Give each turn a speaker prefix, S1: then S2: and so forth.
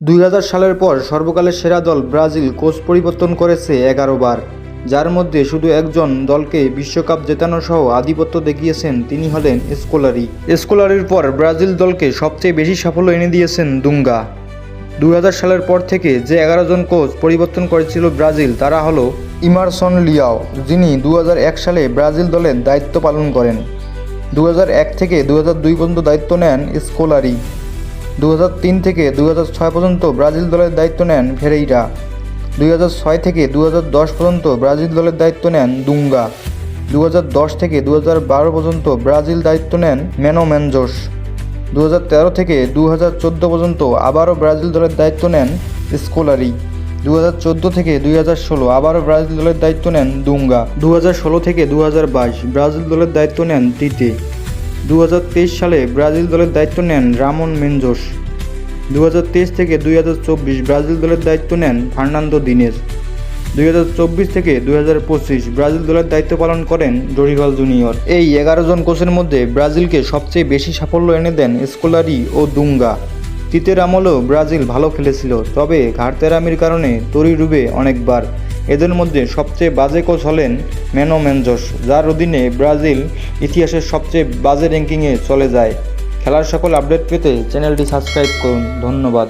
S1: দুই হাজার সালের পর সর্বকালের সেরা দল ব্রাজিল কোচ পরিবর্তন করেছে এগারো বার। যার মধ্যে শুধু একজন দলকে বিশ্বকাপ জেতানো সহ আধিপত্য দেখিয়েছেন তিনি হলেন স্কোলারি। স্কোলারির পর ব্রাজিল দলকে সবচেয়ে বেশি সাফল্য এনে দিয়েছেন দুঙ্গা। দু হাজার সালের পর থেকে যে এগারো জন কোচ পরিবর্তন করেছিল ব্রাজিল তারা হলো ইমারসন লিয়াও, যিনি দু হাজার এক সালে ব্রাজিল দলের দায়িত্ব পালন করেন। দু হাজার এক থেকে দু হাজার দুই পর্যন্ত দায়িত্ব নেন স্কোলারি। দু হাজার তিন থেকে দু হাজার ছয় পর্যন্ত ব্রাজিল দলের দায়িত্ব নেন ফেরেইরা দুই হাজার ছয় থেকে দু হাজার দশ পর্যন্ত ব্রাজিল দলের দায়িত্ব নেন দুঙ্গা। দু হাজার দশ থেকে দু হাজার বারো পর্যন্ত ব্রাজিল দায়িত্ব নেন মেনো ম্যানজোস। দু থেকে দু হাজার চোদ্দ পর্যন্ত আবারও ব্রাজিল দলের দায়িত্ব নেন স্কোলারি। দু হাজার চোদ্দ থেকে দুই হাজার ষোলো আবারও ব্রাজিল দলের দায়িত্ব নেন দুঙ্গা। দু হাজার ষোলো থেকে দু হাজার বাইশ ব্রাজিল দলের দায়িত্ব নেন তিতে। দু হাজার তেইশ সালে ব্রাজিল দলের দায়িত্ব নেন রামন মেনজোস। দু হাজার তেইশ থেকে দুই হাজার চব্বিশ ব্রাজিল দলের দায়িত্ব নেন ফার্নান্দো দিনেজ। দুই থেকে দুই হাজার পঁচিশ ব্রাজিল দলের দায়িত্ব পালন করেন ডরিভাল জুনিয়র। এই এগারো জন কোচের মধ্যে ব্রাজিলকে সবচেয়ে বেশি সাফল্য এনে দেন স্কোলারি ও দুঙ্গা। তিতের আমলেও ব্রাজিল ভালো খেলেছিল, তবে ঘাটতেরামির কারণে তরি ডুবে অনেকবার এদের মধ্যে সবচেয়ে বাজে কোচ হলেন ম্যানো ম্যানজস যার অধীনে ব্রাজিল ইতিহাসের সবচেয়ে বাজে র্যাঙ্কিংয়ে চলে যায়। খেলার সকল আপডেট পেতে চ্যানেলটি সাবস্ক্রাইব করুন। ধন্যবাদ।